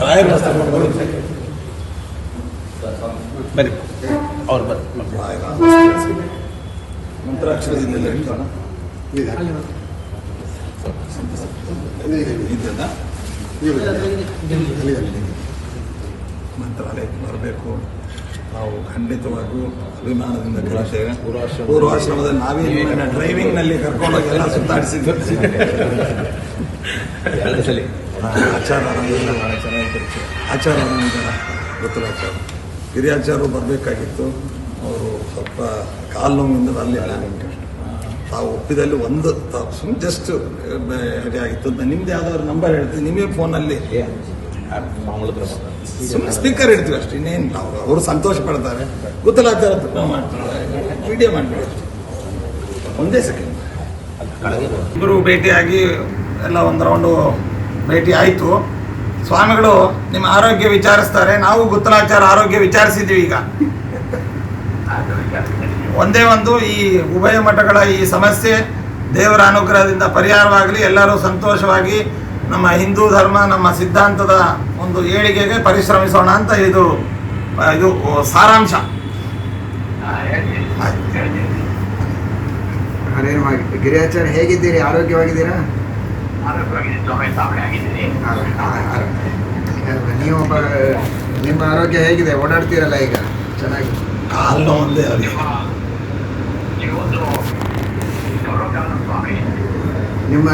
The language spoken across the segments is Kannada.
ರಾಯರ ಬನ್ನಿ ಅವ್ರು ಬರ್ರಿ ಮಂತ್ರಾಕ್ಷರದಿಂದ ಮಂತ್ರಾಲಯಕ್ಕೆ ಬರಬೇಕು. ನಾವು ಖಂಡಿತವಾಗಿಯೂ ಅಭಿಮಾನದಿಂದ ಕಳಿಸ್ತೇವೆ ಪೂರ್ವಾಶ್ರಮದ ನಾವೇ ನಿಮ್ಮನ್ನ ಡ್ರೈವಿಂಗ್ನಲ್ಲಿ ಕರ್ಕೊಂಡೋಗಿ ಎಲ್ಲ ಸುತ್ತಾಡಿಸಿದ್ವಿ. ಎರಡು ಸಲ. ಆಚಾರ ಚೆನ್ನಾಗಿ ಪರಿಚಯ ಆಚಾರ ಹಿರಿಯ ಗೊತ್ತಿಲ್ಲ ಆಚಾರ ಬರಬೇಕಾಗಿತ್ತು ಅವರು ಸ್ವಲ್ಪ ಕಾಲು ನೋವಿಂದ ಅಲ್ಲಿ ತಾವು ಒಪ್ಪಿದಲ್ಲಿ ಒಂದು ತಾವು ಸುಮ್ಮನೆ ಜಸ್ಟ್ ಆಗಿತ್ತು ನಿಮ್ದು ಯಾವ್ದಾದ್ರು ನಂಬರ್ ಹೇಳ್ತೀನಿ ನಿಮಗೆ ಫೋನಲ್ಲಿ ಸುಮ್ಮನೆ ಸ್ಪೀಕರ್ ಇಡ್ತೀವಿ ಅಷ್ಟೇ ಇನ್ನೇನು ನಾವು ಅವರು ಸಂತೋಷ ಪಡ್ತಾರೆ ಗೊತ್ತಿಲ್ಲ ಆಚಾರ ತಪ್ಪ ಮಾಡ್ತಾರೆ ವಿಡಿಯೋ ಮಾಡ್ತೀವಿ ಒಂದೇ ಸೆಕೆಂಡ್ ಇಬ್ಬರು ಭೇಟಿಯಾಗಿ ಎಲ್ಲ ಒಂದು ರೌಂಡು ಭೇಟಿ ಆಯಿತು. ಸ್ವಾಮಿಗಳು ನಿಮ್ಮ ಆರೋಗ್ಯ ವಿಚಾರಿಸ್ತಾರೆ. ನಾವು ಗುತ್ತಲಾಚಾರ ಆರೋಗ್ಯ ವಿಚಾರಿಸಿದ್ದೀವಿ ಈಗ. ಒಂದೇ ಒಂದು ಈ ಉಭಯ ಮಠಗಳ ಈ ಸಮಸ್ಯೆ ದೇವರ ಅನುಗ್ರಹದಿಂದ ಪರಿಹಾರವಾಗಲಿ. ಎಲ್ಲರೂ ಸಂತೋಷವಾಗಿ ನಮ್ಮ ಹಿಂದೂ ಧರ್ಮ, ನಮ್ಮ ಸಿದ್ಧಾಂತದ ಒಂದು ಏಳಿಗೆಗೆ ಪರಿಶ್ರಮಿಸೋಣ ಅಂತ ಇದು ಇದು ಸಾರಾಂಶ. ಗಿರಿಯಾಚಾರ್ಯ ಹೇಗಿದ್ದೀರಿ? ಆರೋಗ್ಯವಾಗಿದ್ದೀರಾ? ನೀವು ಒಬ್ಬ ನಿಮ್ಮ ಆರೋಗ್ಯ ಹೇಗಿದೆ? ಓಡಾಡ್ತೀರಲ್ಲ ಈಗ? ಚೆನ್ನಾಗಿ? ಕಾಲು ನೋವು ಒಂದೇ ಅವರಿಗೆ ನಿಮ್ಮ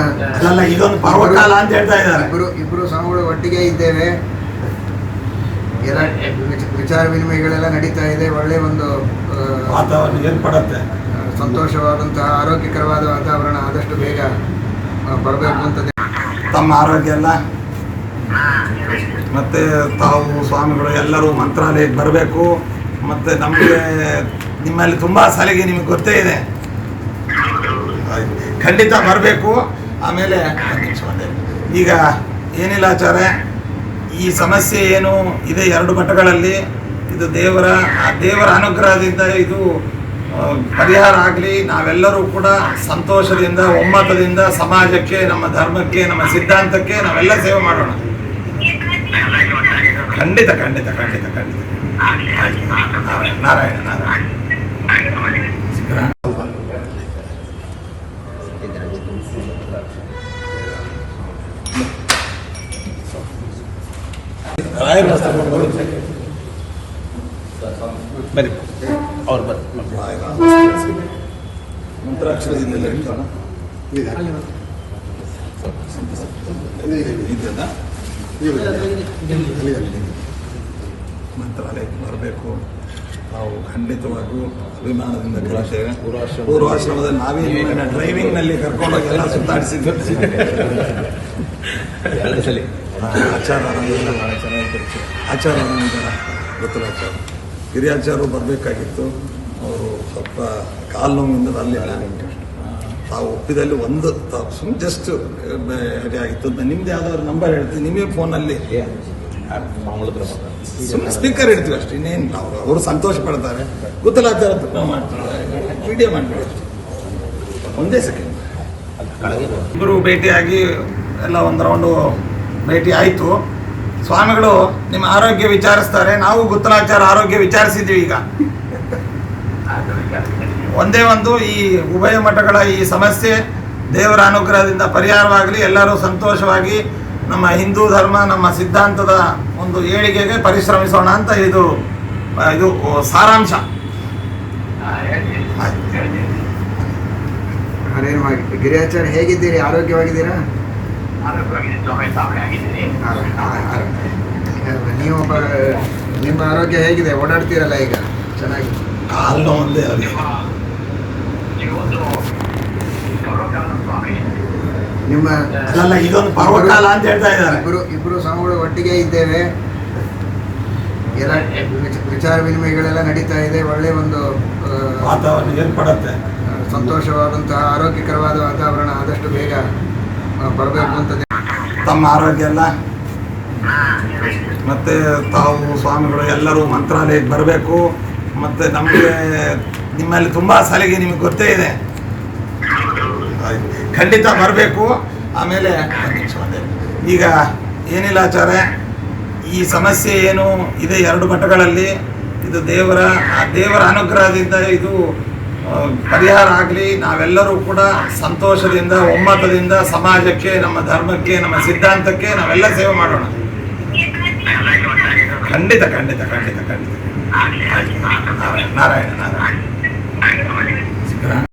ಅಲ್ಲ ಇದೊಂದು ಪರ್ವಕಾಲ ಅಂತ ಹೇಳ್ತಾ ಇದ್ದಾರೆ. ಇಬ್ಬರು ಇಬ್ಬರು ಸ್ವಾಮಿಗಳು ಒಟ್ಟಿಗೆ ಇದ್ದೇವೆ. ಎಲ್ಲ ವಿಚ- ವಿಚಾರ ವಿನಿಮಯಗಳೆಲ್ಲ ನಡೀತಾ ಇದೆ. ಒಳ್ಳೆ ಒಂದು ವಾತಾವರಣ ಏರ್ಪಡುತ್ತೆ. ಸಂತೋಷವಾದಂತಹ ಆರೋಗ್ಯಕರವಾದ ವಾತಾವರಣ ಆದಷ್ಟು ಬೇಗ ಬರಬೇಕು ಅಂತ ತಮ್ಮ ಆರೋಗ್ಯ ಎಲ್ಲ? ಮತ್ತು ತಾವು ಸ್ವಾಮಿಗಳು ಎಲ್ಲರೂ ಮಂತ್ರಾಲಯಕ್ಕೆ ಬರಬೇಕು. ಮತ್ತು ನಮಗೆ ನಿಮ್ಮಲ್ಲಿ ತುಂಬ ಸಲಿಗೆ ನಿಮಗೆ ಗೊತ್ತೇ ಇದೆ. ಖಂಡಿತ ಬರಬೇಕು. ಆಮೇಲೆ ಈಗ ಏನಿಲ್ಲ ಆಚಾರ್ಯ? ಈ ಸಮಸ್ಯೆ ಏನು? ಇದೆ ಎರಡು ಮಠಗಳಲ್ಲಿ. ಇದು ದೇವರ ದೇವರ ಅನುಗ್ರಹದಿಂದ ಇದು ಪರಿಹಾರ ಆಗಲಿ ನಾವೆಲ್ಲರೂ ಕೂಡ ಸಂತೋಷದಿಂದ ಒಮ್ಮತದಿಂದ ಸಮಾಜಕ್ಕೆ ನಮ್ಮ ಧರ್ಮಕ್ಕೆ ನಮ್ಮ ಸಿದ್ಧಾಂತಕ್ಕೆ ನಾವೆಲ್ಲ ಸೇವೆ ಮಾಡೋಣ. ಖಂಡಿತ ಖಂಡಿತ ಖಂಡಿತ ಖಂಡಿತ. ನಾರಾಯಣ ನಾರಾಯಣ. ಬನ್ನಿ. ಅವ್ರು ಮಂತ್ರಾಲಯಕ್ಕೆ ಬರಬೇಕು. ನಾವು ಖಂಡಿತವಾಗಿಯೂ ಅಭಿಮಾನದಿಂದ ಕಳಿಸ್ತೇವೆ ಪೂರ್ವಾಶ್ರಮದಲ್ಲಿ ನಾವೇ ನಿಮ್ಮನ್ನ ಡ್ರೈವಿಂಗ್ನಲ್ಲಿ ಕರ್ಕೊಂಡೋಗಿ ಎಲ್ಲ ಸುತ್ತಾಡಿಸಿದ್ವಿ. ಆಚಾರ ಆಚಾರ ಗೊತ್ತಿಲ್ಲ ಆಚಾರ ಹಿರಿಯಾಚಾರ್ಯರು ಬರಬೇಕಾಗಿತ್ತು. ಅವರು ಸ್ವಲ್ಪ ಕಾಲು ನೋವಿಂದ ಬರಲಿಲ್ಲ ತಾವು ಒಪ್ಪಿದಲ್ಲಿ ಒಂದು ತಾವು ಸುಮ್ಮನೆ ಜಸ್ಟ್ ಆಗಿತ್ತು. ನಿಮ್ದು ಯಾವ್ದಾದ್ರು ನಂಬರ್ ಹೇಳ್ತೀನಿ. ನಿಮಗೆ ಫೋನಲ್ಲಿ ಸುಮ್ಮನೆ ಸ್ಪೀಕರ್ ಇಡ್ತೀವಿ ಅಷ್ಟೇ. ಇನ್ನೇನು ನಾವು ಅವರು ಸಂತೋಷ ಪಡ್ತಾರೆ. ಗೊತ್ತಿಲ್ಲ ತಪ್ಪ ಮಾಡ್ತಾರೆ. ವಿಡಿಯೋ ಮಾಡಿಬಿಡಿ ಅಷ್ಟೇ. ಒಂದೇ ಸೆಕೆಂಡ್ ಇಬ್ಬರು ಭೇಟಿಯಾಗಿ ಎಲ್ಲ ಒಂದು ರೌಂಡು ಭೇಟಿ ಆಯಿತು. ಸ್ವಾಮಿಗಳು ನಿಮ್ಮ ಆರೋಗ್ಯ ವಿಚಾರಿಸ್ತಾರೆ, ನಾವು ಗುತ್ತಲಾಚಾರ ಆರೋಗ್ಯ ವಿಚಾರಿಸಿದ್ದೀವಿ ಈಗ. ಒಂದೇ ಒಂದು ಈ ಉಭಯ ಮಠಗಳ ಈ ಸಮಸ್ಯೆ, ದೇವರ ಅನುಗ್ರಹದಿಂದ ಪರಿಹಾರವಾಗಲಿ, ಎಲ್ಲರೂ ಸಂತೋಷವಾಗಿ ನಮ್ಮ ಹಿಂದೂ ಧರ್ಮ, ನಮ್ಮ ಸಿದ್ಧಾಂತದ ಒಂದು ಏಳಿಗೆಗೆ ಪರಿಶ್ರಮಿಸೋಣ ಅಂತ ಇದು ಇದು ಸಾರಾಂಶ. ಹರೇನು ಗಿರಿಯಾಚಾರ್ಯ ಹೇಗಿದ್ದೀರಿ? ಆರೋಗ್ಯವಾಗಿದ್ದೀರಾ? ನೀವು ನಿಮ್ಮ ಆರೋಗ್ಯ ಹೇಗಿದೆ ಓಡಾಡ್ತೀರಲ್ಲ ಈಗ ಚೆನ್ನಾಗಿ ಕಾಲು ನೋವು ಒಂದೇ ಅವರಿಗೆ ನಿಮ್ಮ ಅಲ್ಲ ಇದೊಂದು ಪರ್ವಕಾಲ ಅಂತ ಹೇಳ್ತಾ ಇದ್ದಾರೆ ಇಬ್ಬರು ಇಬ್ಬರು ಸ್ವಾಮಿಗಳು ಒಟ್ಟಿಗೆ ಇದ್ದೇವೆ ಎಲ್ಲ ವಿಚ- ವಿಚಾರ ವಿನಿಮಯಗಳೆಲ್ಲ ನಡೀತಾ ಇದೆ ಒಳ್ಳೆ ಒಂದು ವಾತಾವರಣ ಏರ್ಪಡುತ್ತೆ ಸಂತೋಷವಾದಂತಹ ಆರೋಗ್ಯಕರವಾದ ವಾತಾವರಣ ಆದಷ್ಟು ಬೇಗ ಬರಬೇಕು ಅಂತ ತಮ್ಮ ಆರೋಗ್ಯ ಎಲ್ಲ. ಮತ್ತೆ ತಾವು ಸ್ವಾಮಿಗಳು ಎಲ್ಲರೂ ಮಂತ್ರಾಲಯಕ್ಕೆ ಬರಬೇಕು. ಮತ್ತೆ ನಮಗೆ ನಿಮ್ಮಲ್ಲಿ ತುಂಬ ಸಲಿಗೆ ನಿಮಗೆ ಗೊತ್ತೇ ಇದೆ. ಖಂಡಿತ ಬರಬೇಕು. ಆಮೇಲೆ ಈಗ ಏನಿಲ್ಲ ಆಚಾರ್ಯ, ಈ ಸಮಸ್ಯೆ ಏನು ಇದೆ ಎರಡು ಮಠಗಳಲ್ಲಿ. ಇದು ದೇವರ, ಆ ದೇವರ ಅನುಗ್ರಹದಿಂದ ಇದು ಪರಿಹಾರ ಆಗಲಿ, ನಾವೆಲ್ಲರೂ ಕೂಡ ಸಂತೋಷದಿಂದ, ಒಮ್ಮತದಿಂದ ಸಮಾಜಕ್ಕೆ, ನಮ್ಮ ಧರ್ಮಕ್ಕೆ, ನಮ್ಮ ಸಿದ್ಧಾಂತಕ್ಕೆ ನಾವೆಲ್ಲ ಸೇವೆ ಮಾಡೋಣ. ಖಂಡಿತ ಖಂಡಿತ ಖಂಡಿತ ಖಂಡಿತ. ನಾರಾಯಣ ನಾರಾಯಣ.